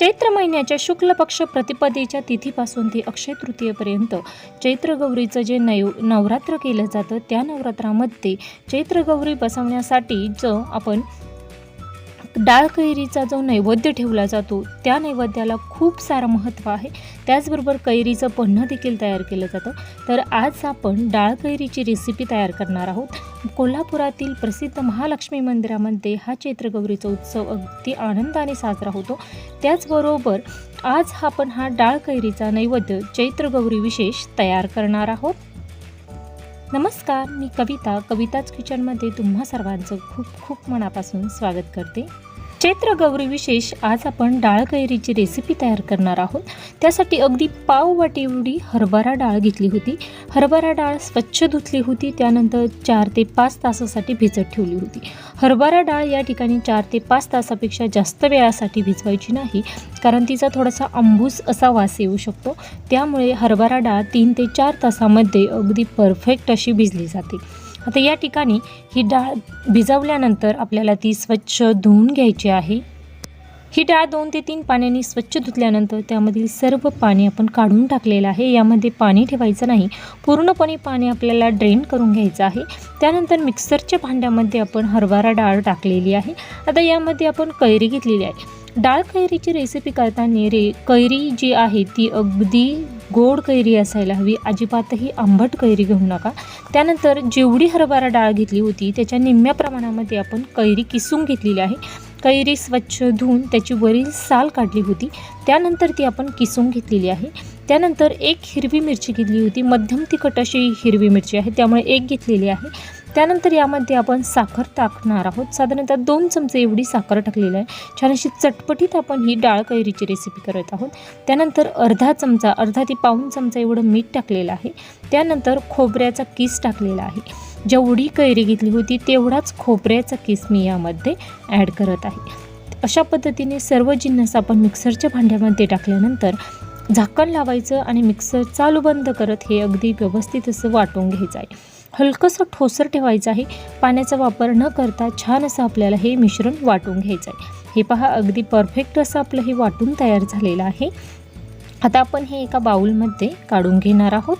चैत्र महिन्याच्या शुक्ल पक्ष प्रतिपदेच्या तिथीपासून ते अक्षय तृतीयेपर्यंत चैत्र गौरीचं जे नैव नवरात्र केलं जातं त्या नवरात्रामध्ये चैत्र गौरी बसवण्यासाठी जो आपण डाळ कैरीचा जो नैवेद्य ठेवला जातो त्या नैवेद्याला खूप सारं महत्त्व आहे. त्याचबरोबर कैरीचं पन्हं देखील तयार केलं जातं. तर आज आपण डाळ कैरीची रेसिपी तयार करणार आहोत. कोल्हापुरातील प्रसिद्ध महालक्ष्मी मंदिरामध्ये हा चैत्रगौरीचा उत्सव अगदी आनंदाने साजरा होतो. त्याचबरोबर आज आपण हा डाळ कैरीचा नैवेद्य चैत्रगौरी विशेष तयार करणार आहोत. नमस्कार मी कविता. कविताच किचनमध्ये तुम्हा सर्वांचं खूप खूप मनापासून स्वागत करते. चैत्र गौरी विशेष आज आपण डाळ कैरीची रेसिपी तयार करणार आहोत. त्यासाठी अगदी पाव वाटी एवढी हरभरा डाळ घेतली होती. हरभरा डाळ स्वच्छ धुतली होती त्यानंतर चार ते पाच तासासाठी भिजत ठेवली होती. हरभरा डाळ या ठिकाणी चार ते पाच तासापेक्षा जास्त वेळासाठी भिजवायची नाही कारण तिचा थोडासा अंबूस असा वास येऊ शकतो. त्यामुळे हरभरा डाळ तीन ते चार तासामध्ये अगदी परफेक्ट अशी भिजली जाते. आता या ठिकाणी ही डाळ भिजवल्यानंतर आपल्याला ती स्वच्छ धुवून घ्यायची आहे. ही डाळ दोन ते तीन पाण्याने स्वच्छ धुतल्यानंतर त्यामधील सर्व पाणी आपण काढून टाकलेलं आहे. यामध्ये पाणी ठेवायचं नाही. पूर्णपणे पाणी आपल्याला ड्रेन करून घ्यायचं आहे. त्यानंतर मिक्सरच्या भांड्यामध्ये आपण हरभरा डाळ टाकलेली आहे. आता यामध्ये आपण कैरी घेतलेली आहे. डाळ कैरीची रेसिपी करताना रे कैरी जी आहे ती अगदी गोड कैरी असायला हवी. अजिबातही आंबट कैरी घेऊ नका. त्यानंतर जेवढी हरभरा डाळ घेतली होती त्याच्या निम्म्या प्रमाणामध्ये आपण कैरी किसून घेतलेली आहे. कैरी स्वच्छ धुवून त्याची वरील साल काढली होती. त्यानंतर ती आपण किसून घेतलेली आहे. त्यानंतर एक हिरवी मिरची घेतली होती. मध्यम तिखट अशी हिरवी मिरची आहे. त्यामुळे एक घेतलेली आहे. त्यानंतर यामध्ये आपण साखर टाकणार आहोत. साधारणतः दोन चमचे एवढी साखर टाकलेली आहे. छान अशी चटपटीत आपण ही डाळ कैरीची रेसिपी करत आहोत. त्यानंतर अर्धा चमचा अर्धा ते पाऊण चमचा एवढं मीठ टाकलेलं आहे. त्यानंतर खोबऱ्याचा किस टाकलेला आहे. जेवढी कैरी घेतली होती तेवढाच खोबऱ्याचा किस मी यामध्ये ॲड करत आहे. अशा पद्धतीने सर्व जिन्नस आपण मिक्सरच्या भांड्यामध्ये टाकल्यानंतर झाकण लावायचं आणि मिक्सर चालू बंद करत हे अगदी व्यवस्थित असं वाटून घ्यायचं आहे. हलकंसं ठोसर ठेवायचं आहे. पाण्याचा वापर न करता छान असं आपल्याला हे मिश्रण वाटून घ्यायचं आहे हे पहा अगदी परफेक्ट असं आपलं हे वाटून तयार झालेलं आहे. आता आपण हे एका बाउलमध्ये काढून घेणार आहोत.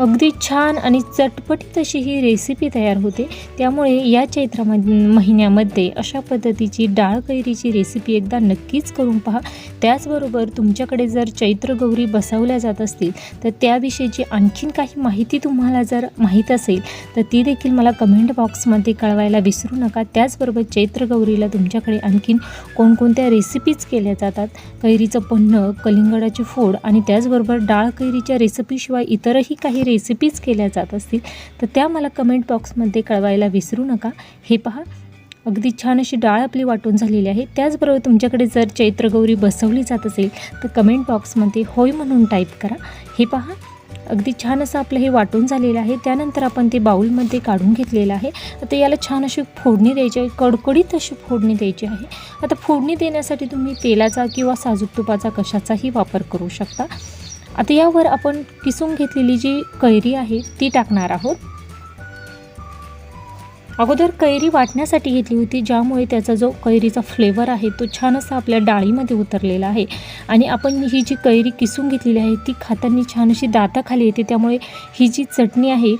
अगदी छान आणि चटपटीत अशी ही रेसिपी तयार होते. त्यामुळे या चैत्र महिन्यामध्ये अशा पद्धतीची डाळ कैरीची रेसिपी एकदा नक्कीच करून पहा. त्याचबरोबर तुमच्याकडे जर चैत्र गौरी बसवल्या जात असतील तर त्याविषयीची आणखीन काही माहिती तुम्हाला जर माहीत असेल तर ती देखील मला कमेंट बॉक्समध्ये कळवायला विसरू नका. त्याचबरोबर चैत्र गौरीला तुमच्याकडे आणखीन कोणकोणत्या रेसिपीज केल्या जातात? कैरीचं पन्न कलिंगडाची फोड आणि त्याचबरोबर डाळ कैरीच्या रेसिपीशिवाय इतरही काही रेसिपीज केल्या जात असतील तर त्या मला कमेंट बॉक्समध्ये कळवायला विसरू नका. हे पहा अगदी छान अशी डाळ आपली वाटून झालेली आहे. त्याचबरोबर तुमच्याकडे जर चैत्रगौरी बसवली जात असेल तर कमेंट बॉक्समध्ये होय म्हणून टाईप करा. हे पहा अगदी छान असं आपलं हे वाटून झालेलं आहे. त्यानंतर आपण ते बाऊलमध्ये काढून घेतलेलं आहे. आता याला छान अशी फोडणी द्यायची आहे कडकडीत अशी फोडणी द्यायची आहे. आता फोडणी देण्यासाठी तुम्ही तेलाचा किंवा साजूक तुपाचा कशाचाही वापर करू शकता. आता यावर आपण किसून घेतलेली जी कैरी आहे ती टाकणार आहोत. अगोदर कैरी वाटण्यासाठी घेतली होती ज्यामुळे त्याचा जो कैरीचा फ्लेवर आहे तो छान असा आपल्या डाळीमध्ये उतरलेला आहे. आणि आपण ही जी कैरी किसून घेतलेली आहे ती खाताना छान अशी दाताखाली येते त्यामुळे ही जी चटणी आहे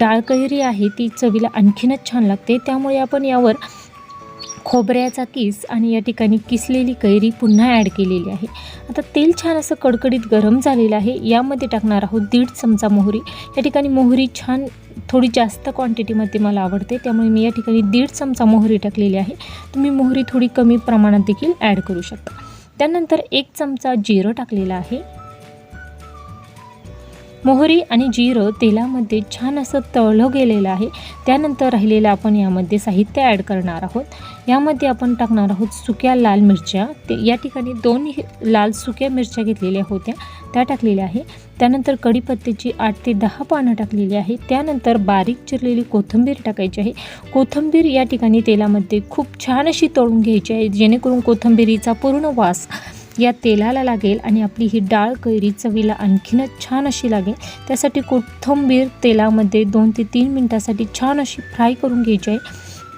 डाळ कैरी आहे ती चवीला आणखीनच छान लागते. त्यामुळे आपण यावर खोबऱ्याचा किस आणि या ठिकाणी किसलेली कैरी पुन्हा ॲड केलेली आहे. आता तेल छान असं कडकडीत गरम झालेलं आहे. यामध्ये टाकणार आहोत दीड चमचा मोहरी. या ठिकाणी मोहरी छान थोडी जास्त क्वांटिटीमध्ये मला आवडते. त्यामुळे मी या ठिकाणी दीड चमचा मोहरी टाकलेली आहे. तुम्ही मोहरी थोडी कमी प्रमाणात देखील ॲड करू शकता. त्यानंतर एक चमचा जिरं टाकलेलं आहे. मोहरी आणि जिरं तेलामध्ये छान असं तळलं गेलेलं आहे. त्यानंतर राहिलेलं आपण यामध्ये साहित्य ॲड करणार आहोत. यामध्ये आपण टाकणार आहोत सुक्या लाल मिरच्या. ते या ठिकाणी दोन लाल सुक्या मिरच्या घेतलेल्या होत्या. त्या टाकलेल्या आहे. त्यानंतर कढीपत्त्याची आठ ते दहा पानं टाकलेली आहे. त्यानंतर बारीक चिरलेली कोथिंबीर टाकायची आहे. कोथिंबीर या ठिकाणी तेलामध्ये खूप छान अशी तळून घ्यायची आहे. जेणेकरून कोथिंबीरीचा पूर्ण वास या तेलाला लागेल आणि आपली ही डाळ कैरी चवीला आणखीनच छान अशी लागेल. त्यासाठी कोथिंबीर तेलामध्ये दोन ते तीन मिनटासाठी छान अशी फ्राय करून घ्यायची आहे.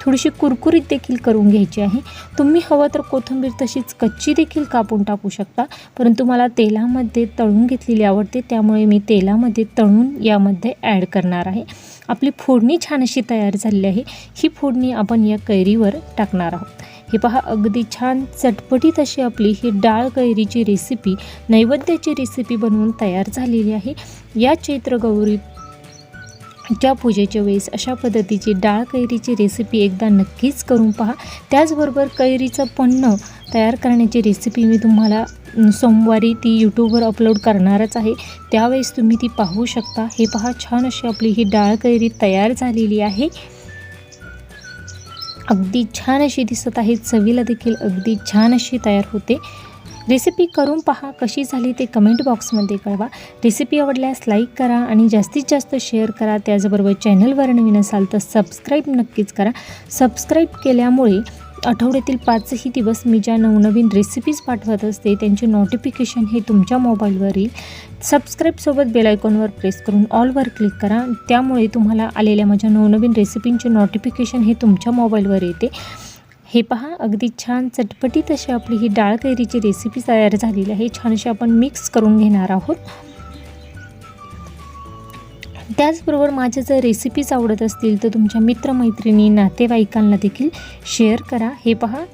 थोडीशी कुरकुरीत देखील करून घ्यायची आहे. तुम्ही हवं तर कोथिंबीर तशीच कच्ची देखील कापून टाकू शकता. परंतु मला तेलामध्ये तळून घेतलेली आवडते. त्यामुळे मी तेलामध्ये तळून यामध्ये ॲड करणार आहे. आपली फोडणी छान अशी तयार झालेली आहे. ही फोडणी आपण या कैरीवर टाकणार आहोत. हे पहा अगदी छान चटपटीत अशी आपली ही डाळ कैरीची रेसिपी नैवेद्याची रेसिपी बनवून तयार झालेली आहे. या चैत्र गौरी पूजेच्या वेळेस अशा पद्धतीची डाळ कैरीची रेसिपी एकदा नक्कीच करून पहा. त्याचबरोबर कैरीचं पन्न तयार करण्याची रेसिपी मी तुम्हाला सोमवारी ती यूट्यूबवर अपलोड करणारच आहे. त्यावेळेस तुम्ही ती पाहू शकता. हे पहा छान अशी आपली ही डाळ कैरी तयार झालेली आहे. अगदी छान अशी दिसत आहे. चवीला देखील अगदी छान अशी तयार होते. रेसिपी करून पहा कशी झाली ते कमेंट बॉक्समध्ये कळवा. रेसिपी आवडल्यास लाईक करा आणि जास्तीत जास्त शेअर करा. त्याचबरोबर चॅनलवर नवीन असाल तर सबस्क्राईब नक्कीच करा. सबस्क्राईब केल्यामुळे आठवड्यातील पाचही दिवस मी ज्या नवनवीन रेसिपीज पाठवत असते त्यांचे नोटिफिकेशन हे तुमच्या मोबाईलवर येईल सबस्क्राईबसोबत बेलायकॉनवर प्रेस करून ऑलवर क्लिक करा. त्यामुळे तुम्हाला आलेल्या माझ्या नवनवीन रेसिपींचे नोटिफिकेशन हे तुमच्या मोबाईलवर येते. हे पहा अगदी छान चटपटीत अशी आपली ही डाळ कैरीची रेसिपी तयार झालेली आहे. छान अशी आपण मिक्स करून घेणार आहोत. त्याचबरोबर माझ्या जर रेसिपीज आवडत असतील तर तुमच्या मित्रमैत्रिणी नातेवाईकांना देखील शेअर करा. हे पहा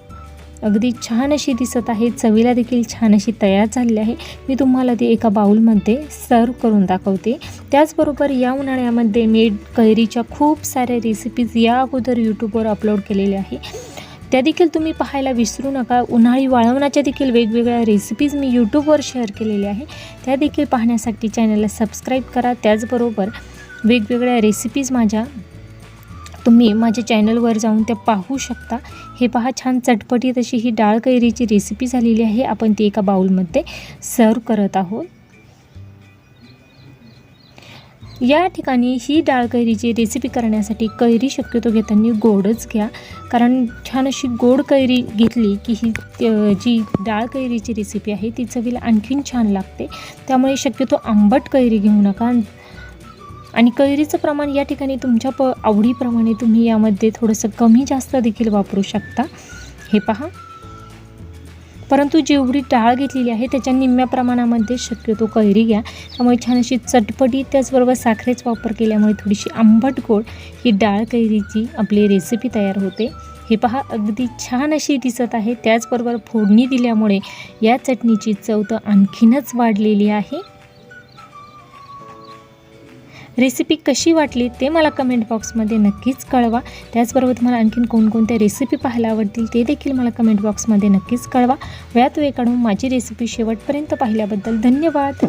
अगदी छान अशी दिसत आहे. चवीला देखील छान अशी तयार झालेली आहे. मी तुम्हाला ती एका बाउलमध्ये सर्व करून दाखवते. त्याचबरोबर या उन्हाळ्यामध्ये मी कैरीच्या खूप साऱ्या रेसिपीज या अगोदर यूट्यूबवर अपलोड केलेल्या आहे. त्या देखील तुम्ही पाहायला विसरू नका. उन्हाळी वाळवण्याच्या देखील वेगवेगळ्या रेसिपीज मी यूट्यूबवर शेअर केलेल्या आहे. त्या देखील पाहण्यासाठी चॅनलला सबस्क्राईब करा. त्याचबरोबर वेगवेगळ्या रेसिपीज माझ्या तुम्ही माझ्या चॅनलवर जाऊन त्या पाहू शकता. हे पहा छान चटपटीत अशी ही डाळ कैरीची रेसिपी झालेली आहे. आपण ती एका बाऊलमध्ये सर्व करत आहोत. या ठिकाणी ही डाळ कैरीची रेसिपी करण्यासाठी कैरी शक्यतो घेताना गोडच घ्या. कारण छान अशी गोड कैरी घेतली की ही जी डाळ कैरीची रेसिपी आहे ती चवीला आणखीन छान लागते. त्यामुळे शक्यतो आंबट कैरी घेऊ नका. आणि कैरीचं प्रमाण या ठिकाणी तुमच्या प आवडीप्रमाणे तुम्ही यामध्ये थोडंसं कमी जास्त देखील वापरू शकता. हे पहा. परंतु जेवढी डाळ घेतलेली आहे त्याच्या निम्म्या प्रमाणामध्ये शक्यतो कैरी घ्या. त्यामुळे छान अशी चटपटी त्याचबरोबर साखरेचा वापर केल्यामुळे थोडीशी आंबट गोड ही डाळ कैरीची आपली रेसिपी तयार होते. हे पहा अगदी छान अशी दिसत आहे. त्याचबरोबर फोडणी दिल्यामुळे या चटणीची चव तर आणखीनच वाढलेली आहे. रेसिपी कशी वाटली ते मला कमेंट बॉक्समध्ये नक्कीच कळवा. त्याचबरोबर तुम्हाला आणखीन कोणकोणत्या रेसिपी पाहायला आवडतील ते देखील मला कमेंट बॉक्समध्ये नक्कीच कळवा. वेळात वेळ काढून माझी रेसिपी शेवटपर्यंत पाहिल्याबद्दल धन्यवाद.